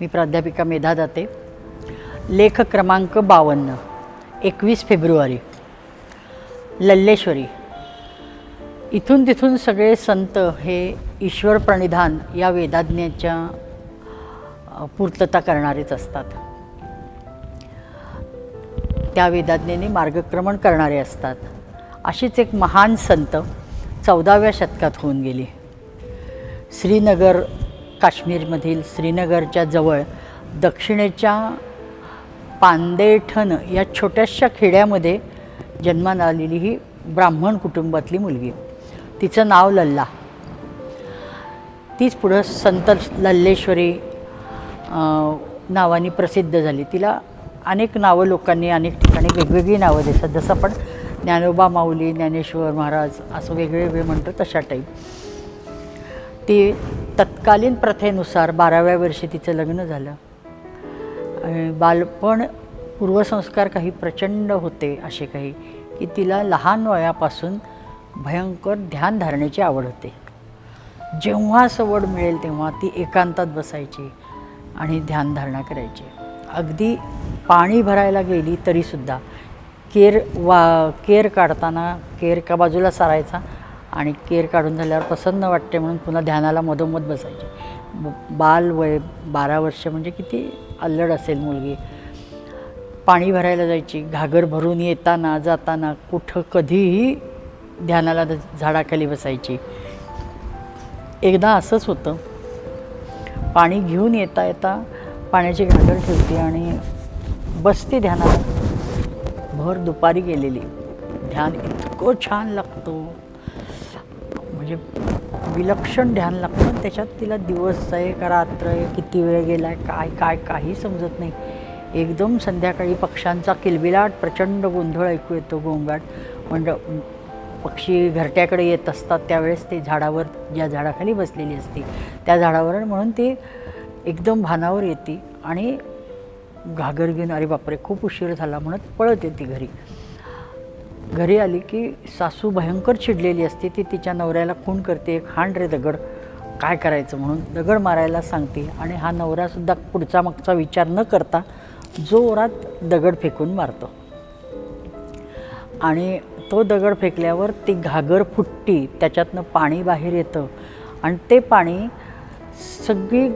मी प्राध्यापिका मेधा दाते. लेख क्रमांक बावन्न एकवीस फेब्रुवारी. लल्लेश्वरी. इथून तिथून सगळे संत हे ईश्वर प्रणिधान या वेदाज्ञेच्या पूर्तता करणारेच असतात. त्या वेदाज्ञेने मार्गक्रमण करणारे असतात. अशीच एक महान संत चौदाव्या शतकात होऊन गेली. श्रीनगर काश्मीरमधील श्रीनगरच्या जवळ दक्षिणेच्या पांदेठन या छोट्याशा खेड्यामध्ये जन्माला आलेली ही ब्राह्मण कुटुंबातली मुलगी. तिचं नाव लल्ला. तीच पुढं संत लल्लेश्वरी नावाने प्रसिद्ध झाली. तिला अनेक नावं लोकांनी अनेक ठिकाणी वेगवेगळी नावं देतात. जसं आपण ज्ञानोबा माऊली ज्ञानेश्वर महाराज असं वेगळे वेगळे म्हणतो तशा टाईप. ती तत्कालीन प्रथेनुसार बाराव्या वर्षी तिचं लग्न झालं. बालपण पूर्वसंस्कार काही प्रचंड होते असे काही की तिला लहान वयापासून भयंकर ध्यान धारण्याची आवड होते. जेव्हा सवड मिळेल तेव्हा ती एकांतात बसायची आणि ध्यानधारणा करायची. अगदी पाणी भरायला गेली तरीसुद्धा केर वा केर काढताना केर का बाजूला सारायचा आणि केर काढून झाल्यावर प्रसन्न वाटते म्हणून पुन्हा ध्यानाला मधोमध बसायची. बाल वय बारा वर्ष म्हणजे किती अल्लड असेल मुलगी. पाणी भरायला जायची घागर भरून येताना जाताना कुठं कधीही ध्यानाला झाडाखाली बसायची. एकदा असंच होतं. पाणी घेऊन येता येता पाण्याची घागर ठेवते आणि बसते ध्यानाला भर दुपारी गेलेली. ध्यान इतकं छान लागतं. म्हणजे विलक्षण ध्यान लागतं त्याच्यात तिला दिवस आहे का रात्र आहे किती वेळ गेला आहे काय काय काही समजत नाही. एकदम संध्याकाळी पक्ष्यांचा किलबिलाट प्रचंड गोंधळ ऐकू येतो गोंगाट. म्हणजे पक्षी घरट्याकडे येत असतात त्यावेळेस ते झाडावर ज्या झाडाखाली बसलेली असते त्या झाडावर म्हणून ती एकदम भानावर येते आणि घागर घेऊन अरे बापरे खूप उशीर झाला म्हणत पळत येते घरी. घरी आली की सासू भयंकर चिडलेली असते. ती तिच्या नवऱ्याला खून करते. एक हांड रे दगड. काय करायचं म्हणून? दगड मारायला सांगते. आणि हा नवरासुद्धा पुढचा मागचा विचार न करता जोरात दगड फेकून मारतो. आणि तो दगड फेकल्यावर ती घागर फुटती. त्याच्यातनं पाणी बाहेर येतं. आणि ते पाणी सगळी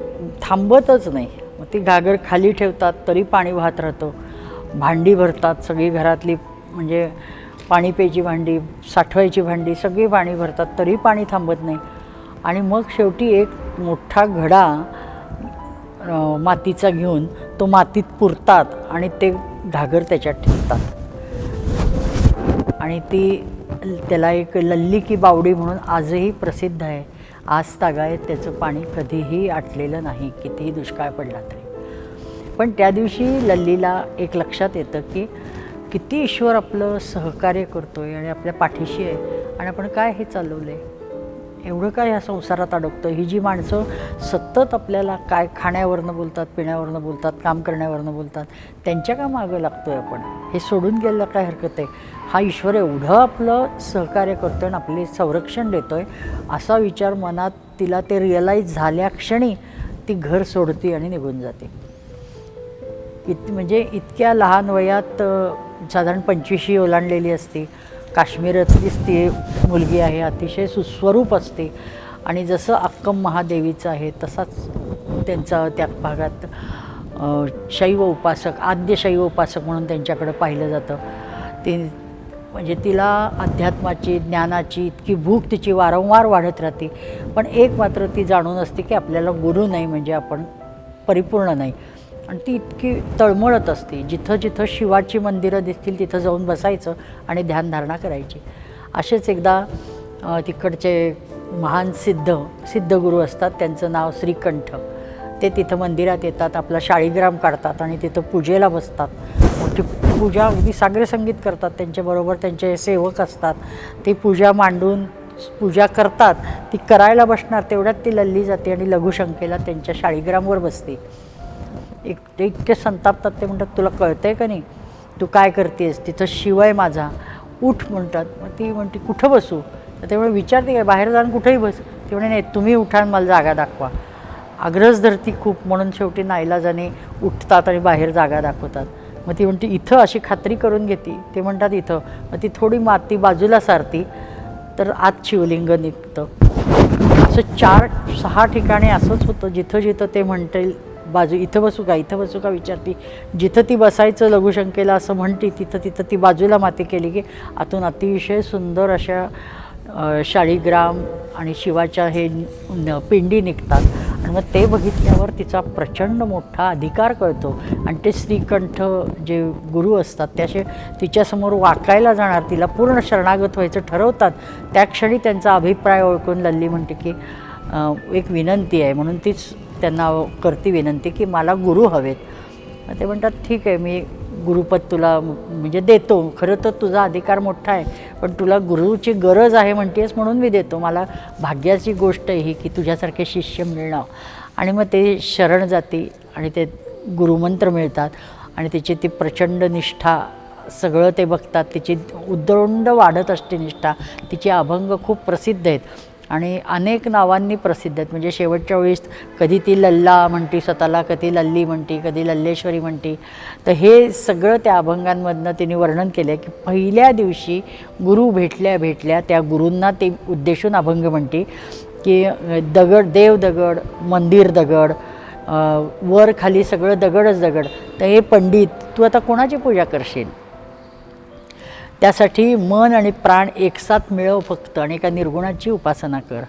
थांबतच नाही. मग ती घागर खाली ठेवतात तरी पाणी वाहत राहतं. भांडी भरतात सगळी घरातली. म्हणजे पाणी प्यायची भांडी साठवायची भांडी सगळी पाणी भरतात तरी पाणी थांबत नाही. आणि मग शेवटी एक मोठा घडा मातीचा घेऊन तो मातीत पुरतात आणि ते घागर त्याच्यात ठेवतात. आणि ती त्याला एक लल्ली की बावडी म्हणून आजही प्रसिद्ध आहे. आज तागायत त्याचं पाणी कधीही आटलेलं नाही कितीही दुष्काळ पडला तरी. पण त्या दिवशी लल्लीला एक लक्षात येतं की किती ईश्वर आपलं सहकार्य करतो आहे आणि आपल्या पाठीशी आहे आणि आपण काय हे चालवलं आहे एवढं काय ह्या संसारात अडकतं ही जी माणसं सतत आपल्याला काय खाण्यावरनं बोलतात पिण्यावरनं बोलतात काम करण्यावरनं बोलतात त्यांच्या का मागं लागतो आहे आपण? हे सोडून गेलं काय हरकत आहे? हा ईश्वर एवढं आपलं सहकार्य करतो आहे आणि आपले संरक्षण देतो आहे असा विचार मनात तिला ते रिअलाईज झाल्या क्षणी ती घर सोडते आणि निघून जाते. इत म्हणजे इतक्या लहान वयात साधारण पंचवीशी ओलांडलेली असते. काश्मीरातलीच ती मुलगी आहे अतिशय सुस्वरूप असते. आणि जसं अक्कम महादेवीचं आहे तसाच त्यांचा त्या भागात शैव उपासक आद्य शैव उपासक म्हणून त्यांच्याकडं पाहिलं जातं. ते म्हणजे तिला अध्यात्माची ज्ञानाची इतकी भूक तिची वारंवार वाढत राहते. पण एक मात्र ती जाणून असते की आपल्याला गुरु नाही म्हणजे आपण परिपूर्ण नाही. आणि ती इतकी तळमळत असते. जिथं जिथं शिवाची मंदिरं दिसतील तिथं जाऊन बसायचं आणि ध्यानधारणा करायची. असेच एकदा तिकडचे महान सिद्ध सिद्धगुरू असतात. त्यांचं नाव श्रीकंठ. ते तिथं मंदिरात येतात आपला शाळीग्राम काढतात आणि तिथं पूजेला बसतात. मोठी ती पूजा अगदी सागरे संगीत करतात त्यांच्याबरोबर त्यांचे सेवक असतात. ती पूजा मांडून पूजा करतात. ती करायला बसणार तेवढ्यात ती लल्ली जाते आणि लघुशंकेला त्यांच्या शाळीग्रामवर बसते. एक ते इतके संतापतात ते म्हणतात तुला कळतंय का नाही? तू काय करतेस? तिथं शिव आहे माझा. उठ म्हणतात. मग ती म्हणते कुठं बसू? तर त्यामुळे विचारते काय बाहेर जाऊन कुठेही बस. ती म्हणे नाही तुम्ही उठा मला जागा दाखवा. आग्रज धरती खूप. म्हणून शेवटी नाईलाजाने उठतात आणि बाहेर जागा दाखवतात. मग ती म्हणते इथं अशी खात्री करून घेते. ते म्हणतात इथं. मग ती थोडी माती बाजूला सारती तर आत शिवलिंग निघतं. असं चार सहा ठिकाणी असंच होतं. जिथं जिथं ते म्हणतील बाजू इथं बसू का इथं बसू का विचारती. जिथं ती बसायचं लघुशंकेला असं म्हणते तिथं तिथं ती बाजूला माती केली की आतून अतिशय सुंदर अशा शाळीग्राम आणि शिवाच्या हे न- पिंडी निघतात. आणि मग ते बघितल्यावर तिचा प्रचंड मोठा अधिकार कळतो. आणि ते श्रीकंठ जे गुरु असतात त्याचे तिच्यासमोर वाकायला जाणार तिला पूर्ण शरणागत व्हायचं ठरवतात. त्या क्षणी त्यांचा अभिप्राय ओळखून लल्ली म्हणते की एक विनंती आहे. म्हणून तीच त्यांना करती विनंती की मला गुरु हवेत. ते म्हणतात ठीक आहे मी गुरुपद तुला म्हणजे देतो. खरं तर तुझा अधिकार मोठा आहे पण तुला गुरुची गरज आहे म्हणतेस म्हणून मी देतो. मला भाग्याची गोष्ट आहे ही की तुझ्यासारखे शिष्य मिळणं. आणि मग ते शरण जाती आणि ते गुरुमंत्र मिळतात. आणि तिची ती प्रचंड निष्ठा सगळं ते बघतात. तिची उद्दंड वाढत असते निष्ठा. तिचे अभंग खूप प्रसिद्ध आहेत. आणि अनेक नावांनी प्रसिद्ध आहेत. म्हणजे शेवटच्या वेळेस कधी ती लल्ला म्हणती स्वतःला कधी लल्ली म्हणती कधी लल्लेश्वरी म्हणती. तर हे सगळं त्या अभंगांमधनं तिने वर्णन केलं आहे की पहिल्या दिवशी गुरु भेटल्या भेटल्या त्या गुरूंना ते उद्देशून अभंग म्हणते की दगड देव दगड मंदिर दगड वर खाली सगळं दगडच दगड. तर हे पंडित तू आता कोणाची पूजा करशील? त्यासाठी मन आणि प्राण एकसाथ मिळव फक्त आणि एका निर्गुणाची उपासना कर.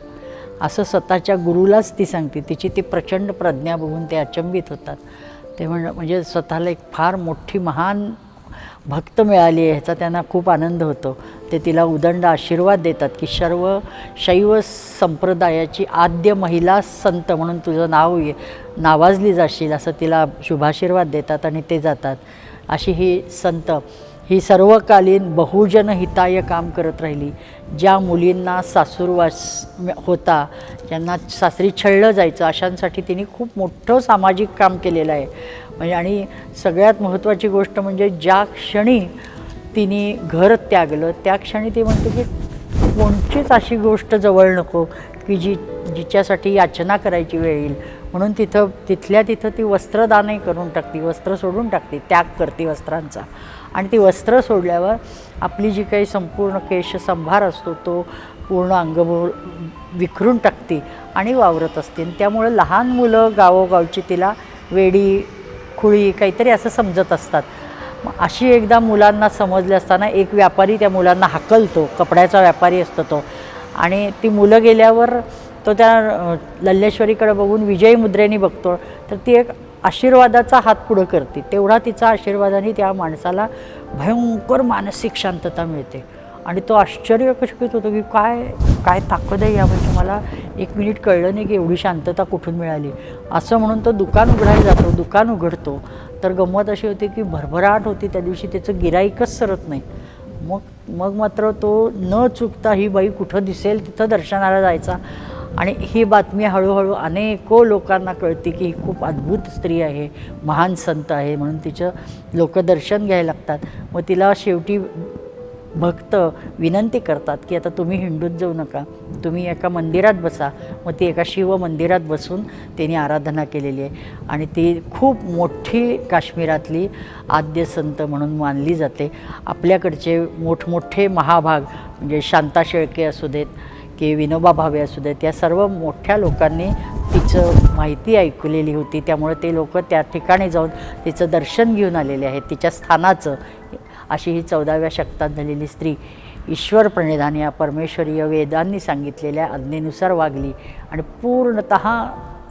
असं स्वतःच्या गुरुलाच ती सांगते. तिची ती प्रचंड प्रज्ञा बघून ते अचंबित होतात. ते म्हण म्हणजे स्वतःला एक फार मोठी महान भक्त मिळाली आहे ह्याचा त्यांना खूप आनंद होतो. ते तिला उदंड आशीर्वाद देतात की सर्व शैव संप्रदायाची आद्य महिला संत म्हणून तुझं नाव ये नावाजली जाशील असं तिला शुभाशीर्वाद देतात आणि ते जातात. अशी ही संत ही सर्वकालीन बहुजन हिताय काम करत राहिली. ज्या मुलींना सासूरवास होता ज्यांना सासरी छळलं जायचं अशांसाठी तिने खूप मोठं सामाजिक काम केलेलं आहे. म्हणजे आणि सगळ्यात महत्त्वाची गोष्ट म्हणजे ज्या क्षणी तिने घर त्यागलं त्या क्षणी ती म्हणते की कोणतीच अशी गोष्ट जवळ नको की जी जिच्यासाठी याचना करायची वेळ येईल. म्हणून तिथं तिथल्या तिथं ती वस्त्रदानही करून टाकते वस्त्र सोडून टाकते त्याग करते वस्त्रांचा. आणि ती वस्त्र सोडल्यावर आपली जी काही संपूर्ण केश संभार असतो तो पूर्ण अंगभोर विखरून टाकते आणि वावरत असते. आणि त्यामुळं लहान मुलं गावोगावची तिला वेडी खुळी काहीतरी असं समजत असतात. अशी एकदा मुलांना समजले असताना एक व्यापारी त्या मुलांना हाकलतो कपड्याचा व्यापारी असतो तो. आणि ती मुलं गेल्यावर तो त्या लल्लेश्वरीकडे बघून विजयी मुद्रेने बघतो तर ती एक आशीर्वादाचा हात पुढं करते. तेवढा तिचा आशीर्वादाने त्या माणसाला भयंकर मानसिक शांतता मिळते. आणि तो आश्चर्यचकित होतो की काय काय ताकद आहे यामध्ये मला एक मिनिट कळलं नाही की एवढी शांतता कुठून मिळाली. असं म्हणून तो दुकान उघडायला जातो दुकान उघडतो. तर गंमत अशी होती की भरभराट होती. त्या दिवशी त्याचं गिराईकच सरत नाही. मग मग मात्र तो न चुकता ही बाई कुठं दिसेल तिथं दर्शनाला जायचा. आणि ही बातमी हळूहळू अनेको लोकांना कळते की ही खूप अद्भुत स्त्री आहे महान संत आहे म्हणून तिचं लोक दर्शन घ्यायला लागतात. मग तिला शेवटी भक्त विनंती करतात की आता तुम्ही हिंडूत जाऊ नका तुम्ही एका मंदिरात बसा. मग ती एका शिव मंदिरात बसून त्यांनी आराधना केलेली आहे. आणि ती खूप मोठी काश्मीरातली आद्य संत म्हणून मानली जाते. आपल्याकडचे मोठमोठे महाभाग म्हणजे शांता शेळके असू देत की विनोबा भावे असू देत या सर्व मोठ्या लोकांनी तिचं माहिती ऐकलेली होती. त्यामुळे ते लोक त्या ठिकाणी जाऊन तिचं दर्शन घेऊन आलेले आहेत. तिच्या स्थानाचं अशी ही चौदाव्या शतकात झालेली स्त्री ईश्वर प्रणिधान या परमेश्वरीय वेदांनी सांगितलेल्या आज्ञेनुसार वागली आणि पूर्णत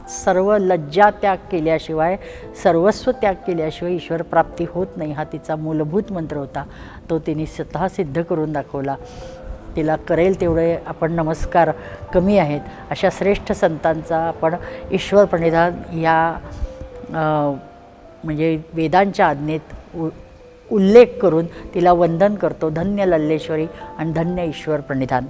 सर्व लज्जा त्याग केल्याशिवाय सर्वस्व त्याग केल्याशिवाय ईश्वर प्राप्ती होत नाही हा तिचा मूलभूत मंत्र होता. तो तिने स्वतः सिद्ध करून दाखवला. तिला करेल तेवढे आपण नमस्कार कमी आहेत. अशा श्रेष्ठ संतांचा आपण ईश्वर प्रणिधान या म्हणजे वेदांच्या आज्ञेत उ उल्लेख करून तिला वंदन करतो. धन्य लल्लेश्वरी आणि धन्य ईश्वर प्रणिधान.